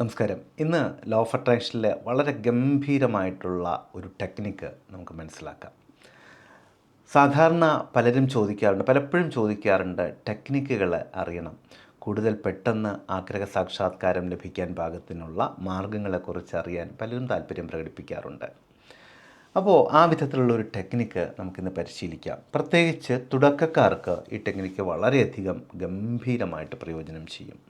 നമസ്കാരം. ഇന്ന് law of അട്രാക്ഷനിലെ വളരെ ഗംഭീരമായിട്ടുള്ള ഒരു ടെക്നിക്ക് നമുക്ക് മനസ്സിലാക്കാം. സാധാരണ പലരും ചോദിക്കാറുണ്ട് പലപ്പോഴും ചോദിക്കാറുണ്ട് ടെക്നിക്കുകൾ അറിയണം. കൂടുതൽ പെട്ടെന്ന് ആഗ്രഹ സാക്ഷാത്കാരം ലഭിക്കാൻ പാകത്തിനുള്ള മാർഗങ്ങളെക്കുറിച്ച് അറിയാൻ പലരും താല്പര്യം പ്രകടിപ്പിക്കാറുണ്ട്. അപ്പോൾ ആ വിധത്തിലുള്ള ഒരു ടെക്നിക്ക് നമുക്കിന്ന് പരിശീലിക്കാം. പ്രത്യേകിച്ച് തുടക്കക്കാർക്ക് ഈ ടെക്നിക്ക് വളരെയധികം ഗംഭീരമായിട്ട് പ്രയോജനം ചെയ്യും.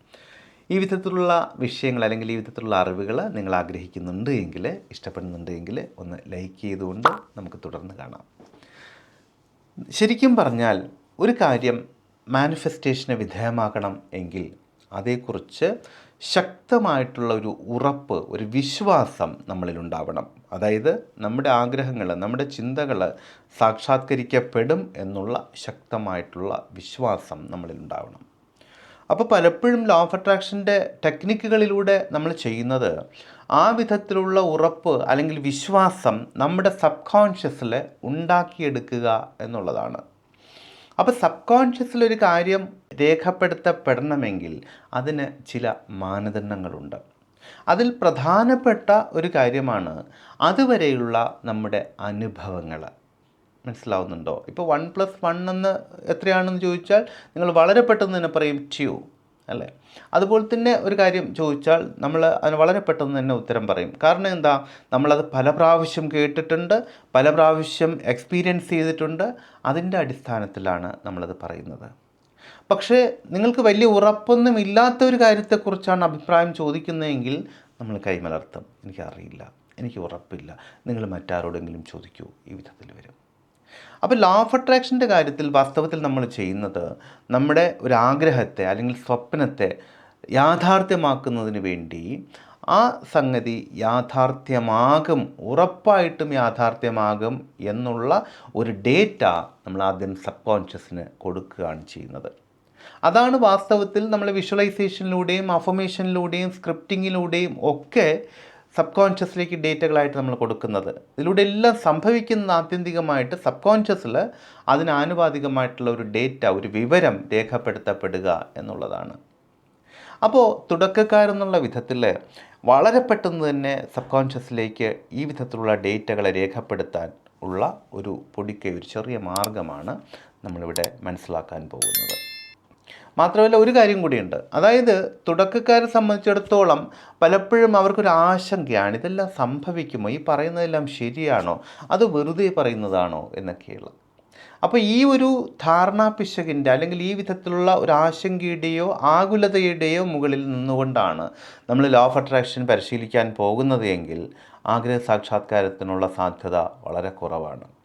ഈ വിധത്തിലുള്ള വിഷയങ്ങൾ അല്ലെങ്കിൽ ഈ വിധത്തിലുള്ള അറിവുകൾ നിങ്ങൾ ആഗ്രഹിക്കുന്നുണ്ട് എങ്കിൽ ഇഷ്ടപ്പെടുന്നുണ്ട് എങ്കിൽ ഒന്ന് ലൈക്ക് ചെയ്തുകൊണ്ട് നമുക്ക് തുടർന്ന് കാണാം. ശരിക്കും പറഞ്ഞാൽ ഒരു കാര്യം മാനിഫെസ്റ്റേഷന് വിധേയമാക്കണം എങ്കിൽ അതേക്കുറിച്ച് ശക്തമായിട്ടുള്ള ഒരു ഉറപ്പ് ഒരു വിശ്വാസം നമ്മളിലുണ്ടാവണം അതായത് നമ്മുടെ ആഗ്രഹങ്ങൾ നമ്മുടെ ചിന്തകൾ സാക്ഷാത്കരിക്കപ്പെടും എന്നുള്ള ശക്തമായിട്ടുള്ള വിശ്വാസം നമ്മളിലുണ്ടാവണം അപ്പോൾ പലപ്പോഴും ലോ ഓഫ് അട്രാക്ഷന്റെ ടെക്നിക്കുകളിലൂടെ നമ്മൾ ചെയ്യുന്നത് ആ വിധത്തിലുള്ള ഉറപ്പ് അല്ലെങ്കിൽ വിശ്വാസം നമ്മുടെ സബ് കോൺഷ്യസിൽ ഉണ്ടാക്കിയെടുക്കുക എന്നുള്ളതാണ്. അപ്പോൾ സബ് കോൺഷ്യസിലൊരു കാര്യം രേഖപ്പെടുത്തപ്പെടണമെങ്കിൽ അതിന് ചില മാനദണ്ഡങ്ങളുണ്ട്. അതിൽ പ്രധാനപ്പെട്ട ഒരു കാര്യമാണ് അതുവരെയുള്ള നമ്മുടെ അനുഭവങ്ങൾ മനസ്സിലാവുന്നുണ്ടോ? ഇപ്പോൾ വൺ പ്ലസ് വൺ എന്ന് എത്രയാണെന്ന് ചോദിച്ചാൽ നിങ്ങൾ വളരെ പെട്ടെന്ന് തന്നെ പറയും ട്യൂ അല്ലേ? അതുപോലെ തന്നെ ഒരു കാര്യം ചോദിച്ചാൽ നമ്മൾ അതിന് വളരെ പെട്ടെന്ന് തന്നെ ഉത്തരം പറയും. കാരണം എന്താ? നമ്മളത് പല പ്രാവശ്യം കേട്ടിട്ടുണ്ട് പല പ്രാവശ്യം എക്സ്പീരിയൻസ് ചെയ്തിട്ടുണ്ട്. അതിന്റെ അടിസ്ഥാനത്തിലാണ് നമ്മളത് പറയുന്നത്. പക്ഷേ നിങ്ങൾക്ക് വലിയ ഉറപ്പൊന്നും ഇല്ലാത്ത ഒരു കാര്യത്തെക്കുറിച്ചാണ് അഭിപ്രായം ചോദിക്കുന്നതെങ്കിൽ നമ്മൾ കൈമലർത്തും. എനിക്കറിയില്ല. എനിക്ക് ഉറപ്പില്ല. നിങ്ങൾ മറ്റാരോടെങ്കിലും ചോദിക്കൂ. ഈ വിധത്തിൽ വരും. അപ്പോൾ ലോ ഓഫ് അട്രാക്ഷന്റെ കാര്യത്തിൽ വാസ്തവത്തിൽ നമ്മൾ ചെയ്യുന്നത് നമ്മുടെ ഒരു ആഗ്രഹത്തെ അല്ലെങ്കിൽ സ്വപ്നത്തെ യാഥാർത്ഥ്യമാക്കുന്നതിന് വേണ്ടി ആ സംഗതി യാഥാർത്ഥ്യമാകും ഉറപ്പായിട്ടും യാഥാർത്ഥ്യമാകും എന്നുള്ള ഒരു ഡേറ്റ നമ്മൾ ആദ്യം സബ് കോൺഷ്യസിന് കൊടുക്കുകയാണ് ചെയ്യുന്നത്. അതാണ് വാസ്തവത്തിൽ നമ്മൾ വിഷ്വലൈസേഷനിലൂടെയും അഫർമേഷനിലൂടെയും സ്ക്രിപ്റ്റിങ്ങിലൂടെയും ഒക്കെ സബ് കോൺഷ്യസിലേക്ക് ഡേറ്റകളായിട്ട് നമ്മൾ കൊടുക്കുന്നത്. ഇതിലൂടെ എല്ലാം സംഭവിക്കുന്ന ആത്യന്തികമായിട്ട് സബ് കോൺഷ്യസിൽ അതിനാനുപാതികമായിട്ടുള്ള ഒരു ഡേറ്റ ഒരു വിവരം രേഖപ്പെടുത്തപ്പെടുക എന്നുള്ളതാണ്. അപ്പോൾ തുടക്കക്കാരെന്നുള്ള വിധത്തിൽ വളരെ പെട്ടെന്ന് തന്നെ സബ് കോൺഷ്യസിലേക്ക് ഈ വിധത്തിലുള്ള ഡേറ്റകളെ രേഖപ്പെടുത്താൻ ഉള്ള ഒരു പൊടിക്കൈ ഒരു ചെറിയ മാർഗമാണ് നമ്മളിവിടെ മനസ്സിലാക്കാൻ പോകുന്നത്. മാത്രമല്ല ഒരു കാര്യം കൂടിയുണ്ട്. അതായത് തുടക്കക്കാരെ സംബന്ധിച്ചിടത്തോളം പലപ്പോഴും അവർക്കൊരു ആശങ്കയാണ് ഇതെല്ലാം സംഭവിക്കുമോ? ഈ പറയുന്നതെല്ലാം ശരിയാണോ? അത് വെറുതെ പറയുന്നതാണോ എന്നൊക്കെയുള്ള. അപ്പോൾ ഈ ഒരു ധാരണാപിശകിന്റെ അല്ലെങ്കിൽ ഈ വിധത്തിലുള്ള ഒരു ആശങ്കയുടെയോ ആകുലതയുടെയോ മുകളിൽ നിന്നുകൊണ്ടാണ് നമ്മൾ ലോ ഓഫ് അട്രാക്ഷൻ പരിശീലിക്കാൻ പോകുന്നത് എങ്കിൽ ആഗ്രഹ സാക്ഷാത്കാരത്തിനുള്ള സാധ്യത വളരെ കുറവാണ്.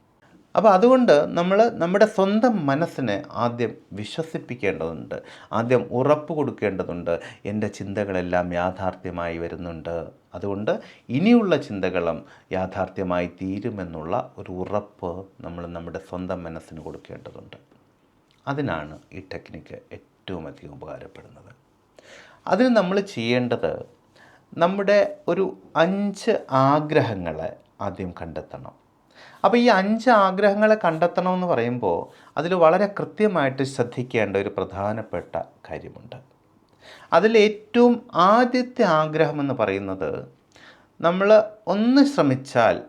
അപ്പോൾ അതുകൊണ്ട് നമ്മൾ നമ്മുടെ സ്വന്തം മനസ്സിനെ ആദ്യം വിശ്വസിപ്പിക്കേണ്ടതുണ്ട്. ആദ്യം ഉറപ്പ് കൊടുക്കേണ്ടതുണ്ട്. എന്റെ ചിന്തകളെല്ലാം യാഥാർത്ഥ്യമായി വരുന്നുണ്ട്. അതുകൊണ്ട് ഇനിയുള്ള ചിന്തകളും യാഥാർത്ഥ്യമായി തീരുമെന്നുള്ള ഒരു ഉറപ്പ് നമ്മൾ നമ്മുടെ സ്വന്തം മനസ്സിന് കൊടുക്കേണ്ടതുണ്ട്. അതിനാണ് ഈ ടെക്നിക്ക് ഏറ്റവും അധികം ഉപകാരപ്പെടുന്നത്. അതിന് നമ്മൾ ചെയ്യേണ്ടത് നമ്മുടെ ഒരു അഞ്ച് ആഗ്രഹങ്ങളെ ആദ്യം കണ്ടെത്തണം. അപ്പോൾ ഈ അഞ്ച് ആഗ്രഹങ്ങളെ കണ്ടെത്തണമെന്ന് പറയുമ്പോൾ അതിൽ വളരെ കൃത്യമായിട്ട് ശ്രദ്ധിക്കേണ്ട ഒരു പ്രധാനപ്പെട്ട കാര്യമുണ്ട്. അതിൽ ഏറ്റവും ആദ്യത്തെ ആഗ്രഹമെന്ന് പറയുന്നത് നമ്മൾ ഒന്ന് ശ്രമിച്ചാൽ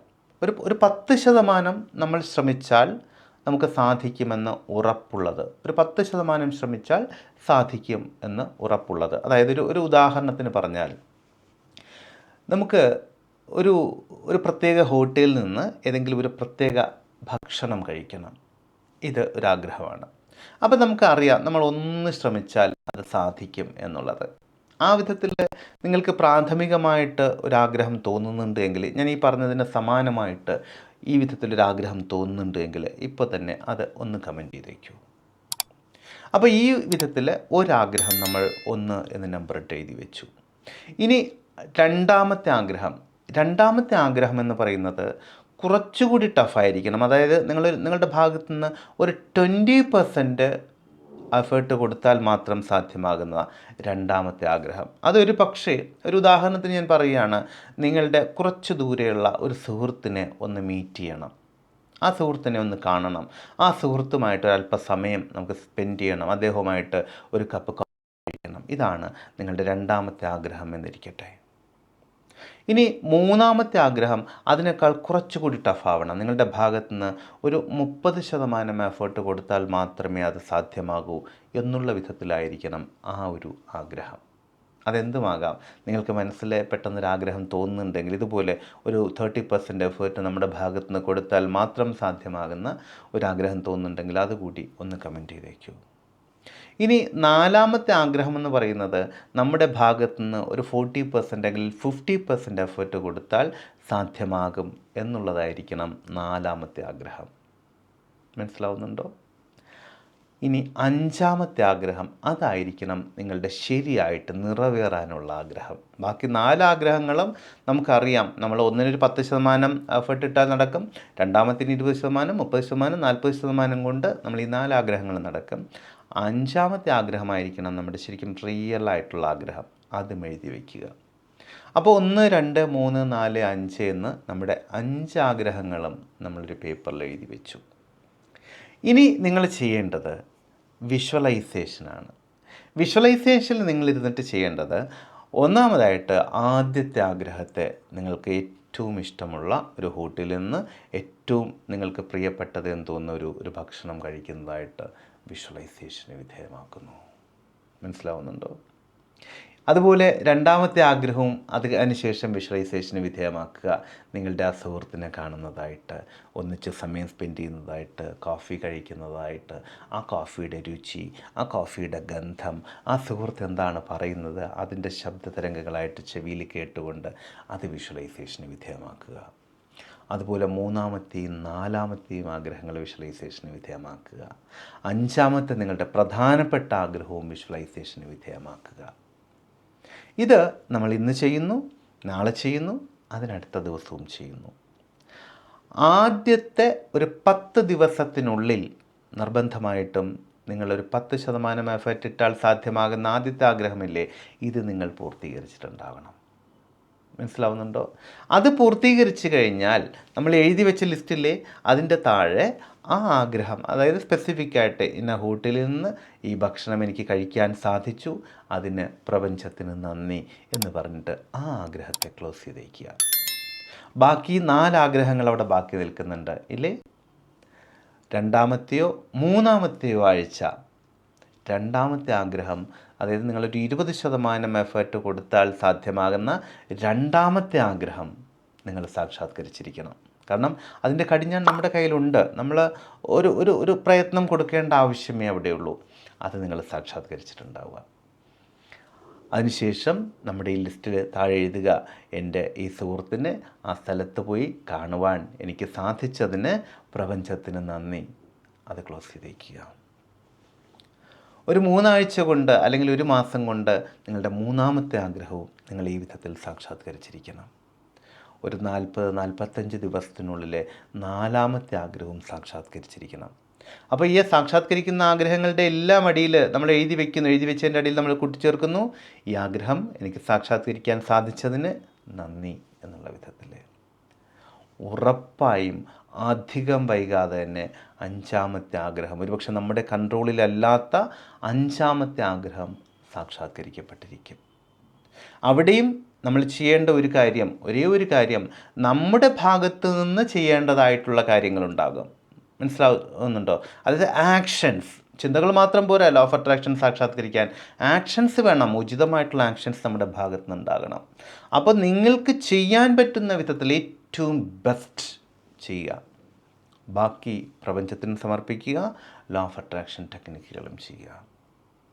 ഒരു ഒരു പത്ത് ശതമാനം നമ്മൾ ശ്രമിച്ചാൽ നമുക്ക് സാധിക്കുമെന്ന് ഉറപ്പുള്ളത്. ഒരു പത്ത് ശതമാനം ശ്രമിച്ചാൽ സാധിക്കും എന്ന് ഉറപ്പുള്ളത്. അതായത് ഒരു ഒരു ഉദാഹരണത്തിന് പറഞ്ഞാൽ നമുക്ക് ഒരു ഒരു പ്രത്യേക ഹോട്ടലിൽ നിന്ന് ഏതെങ്കിലും ഒരു പ്രത്യേക ഭക്ഷണം കഴിക്കണം. ഇത് ഒരാഗ്രഹമാണ്. അപ്പം നമുക്കറിയാം നമ്മൾ ഒന്ന് ശ്രമിച്ചാൽ അത് സാധിക്കും എന്നുള്ളത്. ആ വിധത്തിൽ നിങ്ങൾക്ക് പ്രാഥമികമായിട്ട് ഒരാഗ്രഹം തോന്നുന്നുണ്ട് എങ്കിൽ ഞാൻ ഈ പറഞ്ഞതിന് സമാനമായിട്ട് ഈ വിധത്തിലൊരാഗ്രഹം തോന്നുന്നുണ്ട് എങ്കിൽ ഇപ്പോൾ തന്നെ അത് ഒന്ന് കമന്റ് ചെയ്തേക്കൂ. അപ്പോൾ ഈ വിധത്തിൽ ഒരാഗ്രഹം നമ്മൾ ഒന്ന് എന്ന നമ്പർ ഇട്ട് എഴുതി വെച്ചു. ഇനി രണ്ടാമത്തെ ആഗ്രഹം രണ്ടാമത്തെ ആഗ്രഹം എന്ന് പറയുന്നത് കുറച്ചുകൂടി ടഫായിരിക്കണം അതായത് നിങ്ങൾ നിങ്ങളുടെ ഭാഗത്തു നിന്ന് ഒരു ട്വന്റി പെർസെന്റ് എഫേർട്ട് കൊടുത്താൽ മാത്രം സാധ്യമാകുന്ന രണ്ടാമത്തെ ആഗ്രഹം. അതൊരു പക്ഷേ ഒരു ഉദാഹരണത്തിന് ഞാൻ പറയുകയാണ് നിങ്ങളുടെ കുറച്ച് ദൂരെയുള്ള ഒരു സുഹൃത്തിനെ ഒന്ന് മീറ്റ് ചെയ്യണം. ആ സുഹൃത്തിനെ ഒന്ന് കാണണം. ആ സുഹൃത്തുമായിട്ട് അല്പസമയം നമുക്ക് സ്പെൻഡ് ചെയ്യണം. അദ്ദേഹവുമായിട്ട് ഒരു കപ്പ് കഴിക്കണം ഇതാണ് നിങ്ങളുടെ രണ്ടാമത്തെ ആഗ്രഹം എന്നിരിക്കട്ടെ. ഇനി മൂന്നാമത്തെ ആഗ്രഹം അതിനേക്കാൾ കുറച്ചുകൂടി ടഫാവണം നിങ്ങളുടെ ഭാഗത്തു നിന്ന് ഒരു മുപ്പത് ശതമാനം എഫേർട്ട് കൊടുത്താൽ മാത്രമേ അത് സാധ്യമാകൂ എന്നുള്ള വിധത്തിലായിരിക്കണം ആ ഒരു ആഗ്രഹം. അതെന്തുമാകാം? നിങ്ങൾക്ക് മനസ്സിൽ പെട്ടെന്നൊരാഗ്രഹം തോന്നുന്നുണ്ടെങ്കിൽ ഇതുപോലെ ഒരു തേർട്ടി പെർസെന്റ് എഫേർട്ട് നമ്മുടെ ഭാഗത്തുനിന്ന് കൊടുത്താൽ മാത്രം സാധ്യമാകുന്ന ഒരാഗ്രഹം തോന്നുന്നുണ്ടെങ്കിൽ അതുകൂടി ഒന്ന് കമന്റ് ചെയ്തേക്കൂ. ഇനി നാലാമത്തെ ആഗ്രഹം എന്ന് പറയുന്നത് നമ്മുടെ ഭാഗത്തു നിന്ന് ഒരു ഫോർട്ടി പെർസെന്റ് അല്ലെങ്കിൽ ഫിഫ്റ്റി പെർസെന്റ് എഫേർട്ട് കൊടുത്താൽ സാധ്യമാകും എന്നുള്ളതായിരിക്കണം നാലാമത്തെ ആഗ്രഹം. മനസ്സിലാവുന്നുണ്ടോ? ഇനി അഞ്ചാമത്തെ ആഗ്രഹം അതായിരിക്കണം നിങ്ങളുടെ ശരിയായിട്ട് നിറവേറാനുള്ള ആഗ്രഹം. ബാക്കി നാല് ആഗ്രഹങ്ങളും നമുക്കറിയാം. നമ്മൾ ഒന്നിനൊരു പത്ത് ശതമാനം എഫേർട്ട് ഇട്ടാൽ നടക്കും. രണ്ടാമത്തിന് ഇരുപത് ശതമാനം മുപ്പത് ശതമാനം നാൽപ്പത് ശതമാനം കൊണ്ട് നമ്മൾ ഈ നാല് ആഗ്രഹങ്ങൾ നടക്കും. അഞ്ചാമത്തെ ആഗ്രഹമായിരിക്കണം നമ്മുടെ ശരിക്കും റിയൽ ആയിട്ടുള്ള ആഗ്രഹം. അതും എഴുതി വയ്ക്കുക അപ്പോൾ ഒന്ന് രണ്ട് മൂന്ന് നാല് അഞ്ച് എന്ന് നമ്മുടെ അഞ്ച് ആഗ്രഹങ്ങളും നമ്മളൊരു പേപ്പറിൽ എഴുതി വെച്ചു. ഇനി നിങ്ങൾ ചെയ്യേണ്ടത് വിഷ്വലൈസേഷനാണ് വിഷ്വലൈസേഷനിൽ നിങ്ങൾ ഇരുന്നിട്ട് ചെയ്യേണ്ടത് ഒന്നാമതായിട്ട് ആദ്യത്തെ ആഗ്രഹത്തെ നിങ്ങൾക്ക് ഏറ്റവും ഇഷ്ടമുള്ള ഒരു ഹോട്ടലിൽ നിന്ന് ഏറ്റവും നിങ്ങൾക്ക് പ്രിയപ്പെട്ടത് എന്ന് തോന്നുന്ന ഒരു ഒരു ഭക്ഷണം കഴിക്കുന്നതായിട്ട് വിഷ്വലൈസേഷന് വിധേയമാക്കുന്നു. മനസ്സിലാവുന്നുണ്ടോ? അതുപോലെ രണ്ടാമത്തെ ആഗ്രഹവും അത് അതിനുശേഷം വിഷ്വലൈസേഷന് വിധേയമാക്കുക. നിങ്ങളുടെ ആ സുഹൃത്തിനെ കാണുന്നതായിട്ട് ഒന്നിച്ച് സമയം സ്പെൻഡ് ചെയ്യുന്നതായിട്ട് കോഫി കഴിക്കുന്നതായിട്ട് ആ കോഫിയുടെ രുചി ആ കോഫിയുടെ ഗന്ധം ആ സുഹൃത്ത് എന്താണ് പറയുന്നത് അതിന്റെ ശബ്ദ തരംഗങ്ങളായിട്ട് ചെവിയിൽ കേട്ടുകൊണ്ട് അത് വിഷ്വലൈസേഷന് വിധേയമാക്കുക. അതുപോലെ മൂന്നാമത്തെയും നാലാമത്തെയും ആഗ്രഹങ്ങൾ വിഷ്വലൈസേഷന് വിധേയമാക്കുക. അഞ്ചാമത്തെ നിങ്ങളുടെ പ്രധാനപ്പെട്ട ആഗ്രഹവും വിഷ്വലൈസേഷന് വിധേയമാക്കുക. ഇത് നമ്മൾ ഇന്ന് ചെയ്യുന്നു നാളെ ചെയ്യുന്നു അതിനടുത്ത ദിവസവും ചെയ്യുന്നു. ആദ്യത്തെ ഒരു പത്ത് ദിവസത്തിനുള്ളിൽ നിർബന്ധമായിട്ടും നിങ്ങളൊരു പത്ത് ശതമാനം എഫർട്ട് ഇട്ടാൽ സാധ്യമാകുന്ന ആദ്യത്തെ ആഗ്രഹമില്ലേ ഇത് നിങ്ങൾ പൂർത്തീകരിച്ചിട്ടുണ്ടാവണം മനസ്സിലാവുന്നുണ്ടോ? അത് പൂർത്തീകരിച്ച് കഴിഞ്ഞാൽ നമ്മൾ എഴുതി വെച്ച ലിസ്റ്റില്ലേ അതിന്റെ താഴെ ആ ആഗ്രഹം അതായത് സ്പെസിഫിക് ആയിട്ട് ഇന്ന ഹോട്ടലിൽ നിന്ന് ഈ ഭക്ഷണം എനിക്ക് കഴിക്കാൻ സാധിച്ചു അതിന് പ്രപഞ്ചത്തിന് നന്ദി എന്ന് പറഞ്ഞിട്ട് ആ ആഗ്രഹത്തെ ക്ലോസ് ചെയ്തേക്കുക. ബാക്കി നാല് ആഗ്രഹങ്ങൾ അവിടെ ബാക്കി നിൽക്കുന്നുണ്ട്. ഇല്ലേ? രണ്ടാമത്തെയോ മൂന്നാമത്തെയോ ആഴ്ച. രണ്ടാമത്തെ ആഗ്രഹം അതായത് നിങ്ങളൊരു ഇരുപത് ശതമാനം എഫേർട്ട് കൊടുത്താൽ സാധ്യമാകുന്ന രണ്ടാമത്തെ ആഗ്രഹം നിങ്ങൾ സാക്ഷാത്കരിച്ചിരിക്കണം. കാരണം അതിന്റെ കടിഞ്ഞാൻ നമ്മുടെ കയ്യിലുണ്ട്. നമ്മൾ ഒരു ഒരു ഒരു പ്രയത്നം കൊടുക്കേണ്ട ആവശ്യമേ അവിടെയുള്ളൂ. അത് നിങ്ങൾ സാക്ഷാത്കരിച്ചിട്ടുണ്ടാവുക. അതിനുശേഷം നമ്മുടെ ഈ ലിസ്റ്റിൽ താഴെ എഴുതുക എന്റെ ഈ സുഹൃത്തിന് ആ സ്ഥലത്ത് പോയി കാണുവാൻ എനിക്ക് സാധിച്ചതിന് പ്രപഞ്ചത്തിന് നന്ദി. അത് ക്ലോസ് ചെയ്തേക്കുക. ഒരു മൂന്നാഴ്ച കൊണ്ട് അല്ലെങ്കിൽ ഒരു മാസം കൊണ്ട് നിങ്ങളുടെ മൂന്നാമത്തെ ആഗ്രഹവും നിങ്ങൾ ഈ വിധത്തിൽ സാക്ഷാത്കരിച്ചിരിക്കണം. ഒരു നാൽപ്പത് നാൽപ്പത്തഞ്ച് ദിവസത്തിനുള്ളിലെ നാലാമത്തെ ആഗ്രഹവും സാക്ഷാത്കരിച്ചിരിക്കണം. അപ്പോൾ ഈ സാക്ഷാത്കരിക്കുന്ന ആഗ്രഹങ്ങളുടെ എല്ലാം അടിയിൽ നമ്മൾ എഴുതി വെക്കുന്നു. എഴുതി വെച്ചതിന്റെ അടിയിൽ നമ്മൾ കൂട്ടിച്ചേർക്കുന്നു. ഈ ആഗ്രഹം എനിക്ക് സാക്ഷാത്കരിക്കാൻ സാധിച്ചതിന് നന്ദി എന്നുള്ള വിധത്തിൽ. ഉറപ്പായും അധികം വൈകാതെ തന്നെ അഞ്ചാമത്തെ ആഗ്രഹം ഒരുപക്ഷെ നമ്മുടെ കൺട്രോളിലല്ലാത്ത അഞ്ചാമത്തെ ആഗ്രഹം സാക്ഷാത്കരിക്കപ്പെട്ടിരിക്കും. അവിടെയും നമ്മൾ ചെയ്യേണ്ട ഒരു കാര്യം ഒരേ ഒരു കാര്യം നമ്മുടെ ഭാഗത്ത് നിന്ന് ചെയ്യേണ്ടതായിട്ടുള്ള കാര്യങ്ങളുണ്ടാകും. മനസ്സിലാവുന്നുണ്ടോ? അതായത് ആക്ഷൻസ് ചിന്തകൾ മാത്രം പോരാ ലോ ഓഫ് അട്രാക്ഷൻ സാക്ഷാത്കരിക്കാൻ. ആക്ഷൻസ് വേണം ഉചിതമായിട്ടുള്ള ആക്ഷൻസ് നമ്മുടെ ഭാഗത്ത് നിന്നുണ്ടാകണം. അപ്പോൾ നിങ്ങൾക്ക് ചെയ്യാൻ പറ്റുന്ന വിധത്തിൽ ഏറ്റവും ബെസ്റ്റ് ചെയ്യുക. ബാക്കി പ്രപഞ്ചത്തിന് സമർപ്പിക്കുക ലോ ഓഫ് അട്രാക്ഷൻ ടെക്നിക്കുകളും ചെയ്യുക.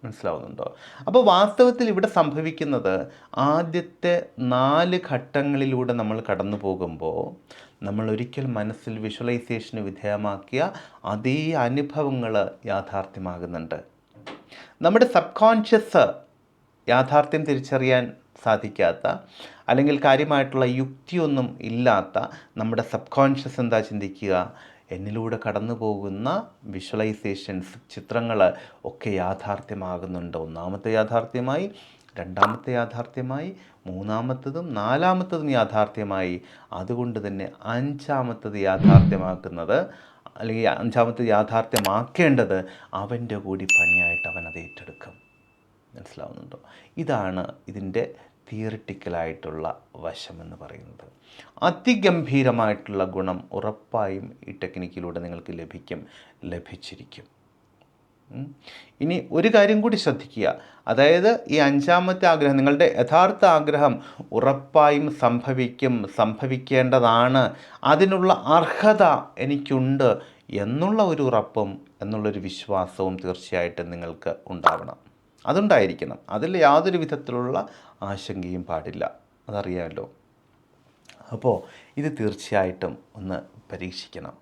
മനസ്സിലാവുന്നുണ്ടോ? അപ്പോൾ വാസ്തവത്തിൽ ഇവിടെ സംഭവിക്കുന്നത് ആദ്യത്തെ നാല് ഘട്ടങ്ങളിലൂടെ നമ്മൾ കടന്നു പോകുമ്പോൾ നമ്മൾ ഒരിക്കൽ മനസ്സിൽ വിഷ്വലൈസേഷന് വിധേയമാക്കിയ അതേ അനുഭവങ്ങൾ യാഥാർത്ഥ്യമാകുന്നുണ്ട്. നമ്മുടെ സബ് കോൺഷ്യസ് യാഥാർത്ഥ്യം തിരിച്ചറിയാൻ സാധിക്കാത്ത അല്ലെങ്കിൽ കാര്യമായിട്ടുള്ള യുക്തിയൊന്നും ഇല്ലാത്ത നമ്മുടെ സബ് കോൺഷ്യസ് എന്താ ചിന്തിക്കുക? എന്നിലൂടെ കടന്നു പോകുന്ന വിഷ്വലൈസേഷൻസ് ചിത്രങ്ങൾ ഒക്കെ യാഥാർത്ഥ്യമാകുന്നുണ്ട്. ഒന്നാമത്തെ യാഥാർത്ഥ്യമായി രണ്ടാമത്തെ യാഥാർത്ഥ്യമായി മൂന്നാമത്തതും നാലാമത്തതും യാഥാർത്ഥ്യമായി. അതുകൊണ്ട് തന്നെ അഞ്ചാമത്തത് യാഥാർത്ഥ്യമാക്കുന്നത് അല്ലെങ്കിൽ അഞ്ചാമത്തെ യാഥാർത്ഥ്യമാക്കേണ്ടത് അവന്റെ കൂടി പണിയായിട്ട് അവൻ അത് ഏറ്റെടുക്കും. മനസ്സിലാവുന്നുണ്ടോ? ഇതാണ് ഇതിന്റെ തിയറിറ്റിക്കലായിട്ടുള്ള വശമെന്ന് പറയുന്നത്. അതിഗംഭീരമായിട്ടുള്ള ഗുണം ഉറപ്പായും ഈ ടെക്നിക്കിലൂടെ നിങ്ങൾക്ക് ലഭിക്കും ലഭിച്ചിരിക്കും. ഇനി ഒരു കാര്യം കൂടി ശ്രദ്ധിക്കുക. അതായത് ഈ അഞ്ചാമത്തെ ആഗ്രഹം നിങ്ങളുടെ യഥാർത്ഥ ആഗ്രഹം ഉറപ്പായും സംഭവിക്കും സംഭവിക്കേണ്ടതാണ്. അതിനുള്ള അർഹത എനിക്കുണ്ട് എന്നുള്ള ഒരു ഉറപ്പും എന്നുള്ളൊരു വിശ്വാസവും തീർച്ചയായിട്ടും നിങ്ങൾക്ക് ഉണ്ടാവണം. അതുണ്ടായിരിക്കണം. അതിൽ യാതൊരു വിധത്തിലുള്ള ആശങ്കയും പാടില്ല. അതറിയാമല്ലോ അപ്പോൾ ഇത് തീർച്ചയായിട്ടും ഒന്ന് പരീക്ഷിക്കണം.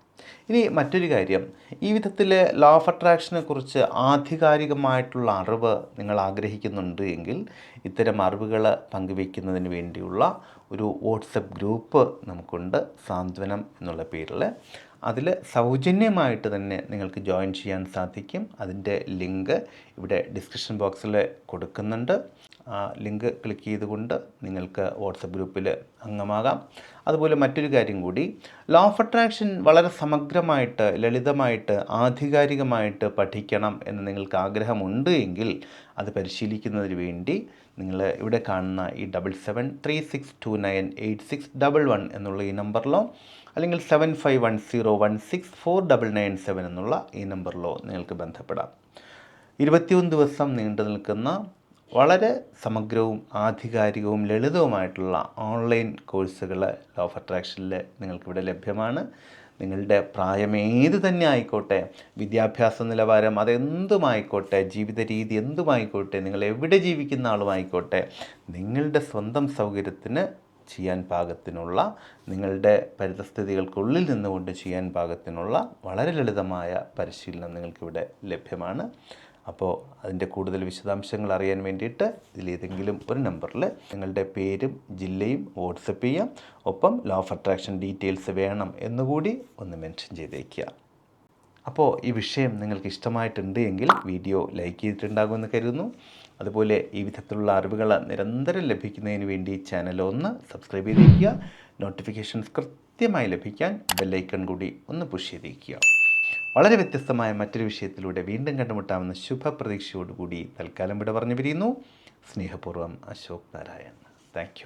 ഇനി മറ്റൊരു കാര്യം. ഈ വിധത്തിൽ ലോ ഓഫ് അട്രാക്ഷനെ കുറിച്ച് ആധികാരികമായിട്ടുള്ള അറിവ് നിങ്ങൾ ആഗ്രഹിക്കുന്നുണ്ട് എങ്കിൽ ഇത്തരം അറിവുകൾ പങ്കുവയ്ക്കുന്നതിന് വേണ്ടിയുള്ള ഒരു വാട്സപ്പ് ഗ്രൂപ്പ് നമുക്കുണ്ട്. സാന്ത്വനം എന്നുള്ള പേരിൽ. അതിൽ സൗജന്യമായിട്ട് തന്നെ നിങ്ങൾക്ക് ജോയിൻ ചെയ്യാൻ സാധിക്കും. അതിന്റെ ലിങ്ക് ഇവിടെ ഡിസ്ക്രിപ്ഷൻ ബോക്സിൽ കൊടുക്കുന്നുണ്ട്. ആ ലിങ്ക് ക്ലിക്ക് ചെയ്തുകൊണ്ട് നിങ്ങൾക്ക് വാട്സപ്പ് ഗ്രൂപ്പിൽ അംഗമാകാം. അതുപോലെ മറ്റൊരു കാര്യം കൂടി ലോ ഓഫ് അട്രാക്ഷൻ വളരെ സമഗ്രമായിട്ട് ലളിതമായിട്ട് ആധികാരികമായിട്ട് പഠിക്കണം എന്ന് നിങ്ങൾക്ക് ആഗ്രഹമുണ്ട് എങ്കിൽ അത് പരിശീലിക്കുന്നതിന് വേണ്ടി നിങ്ങൾ ഇവിടെ കാണുന്ന ഈ double seven three six two nine eight six double one എന്നുള്ള ഈ നമ്പറിലോ അല്ലെങ്കിൽ seven five one zero one six four double nine seven എന്നുള്ള ഈ നമ്പറിലോ നിങ്ങൾക്ക് ബന്ധപ്പെടാം. ഇരുപത്തിയൊന്ന് ദിവസം നീണ്ടു നിൽക്കുന്ന വളരെ സമഗ്രവും ആധികാരികവും ലളിതവുമായിട്ടുള്ള ഓൺലൈൻ കോഴ്സുകൾ ലോ ഓഫ് അട്രാക്ഷനിൽ നിങ്ങൾക്കിവിടെ ലഭ്യമാണ്. നിങ്ങളുടെ പ്രായം ഏത് തന്നെ ആയിക്കോട്ടെ വിദ്യാഭ്യാസ നിലവാരം അതെന്തുമായിക്കോട്ടെ ജീവിത രീതി എന്തുമായിക്കോട്ടെ നിങ്ങൾ എവിടെ ജീവിക്കുന്ന ആളുമായിക്കോട്ടെ നിങ്ങളുടെ സ്വന്തം സൗകര്യത്തിന് ചെയ്യാൻ പാകത്തിനുള്ള നിങ്ങളുടെ പരിതസ്ഥിതികൾക്കുള്ളിൽ നിന്നുകൊണ്ട് ചെയ്യാൻ പാകത്തിനുള്ള വളരെ ലളിതമായ പരിശീലനം നിങ്ങൾക്കിവിടെ ലഭ്യമാണ്. അപ്പോൾ അതിന്റെ കൂടുതൽ വിശദാംശങ്ങൾ അറിയാൻ വേണ്ടിയിട്ട് ഇതിലേതെങ്കിലും ഒരു നമ്പറിൽ നിങ്ങളുടെ പേരും ജില്ലയും വാട്സപ്പ് ചെയ്യാം. ഒപ്പം ലോ ഓഫ് അട്രാക്ഷൻ ഡീറ്റെയിൽസ് വേണം എന്നുകൂടി ഒന്ന് മെൻഷൻ ചെയ്തേക്കുക. അപ്പോൾ ഈ വിഷയം നിങ്ങൾക്ക് ഇഷ്ടമായിട്ടുണ്ട് എങ്കിൽ വീഡിയോ ലൈക്ക് ചെയ്തിട്ടുണ്ടാകുമെന്ന് കരുതുന്നു. അതുപോലെ ഈ വിധത്തിലുള്ള അറിവുകൾ നിരന്തരം ലഭിക്കുന്നതിന് വേണ്ടി ചാനൽ ഒന്ന് സബ്സ്ക്രൈബ് ചെയ്തിരിക്കുക. നോട്ടിഫിക്കേഷൻസ് കൃത്യമായി ലഭിക്കാൻ ബെല്ലൈക്കൺ കൂടി ഒന്ന് പുഷ് ചെയ്തിരിക്കുക. വളരെ വ്യത്യസ്തമായ മറ്റൊരു വിഷയത്തിലൂടെ വീണ്ടും കണ്ടുമുട്ടാമെന്ന ശുഭപ്രതീക്ഷയോടുകൂടി തൽക്കാലം ഇവിടെ പറഞ്ഞു പിരിയുന്നു സ്നേഹപൂർവം അശോക് നാരായൺ. താങ്ക്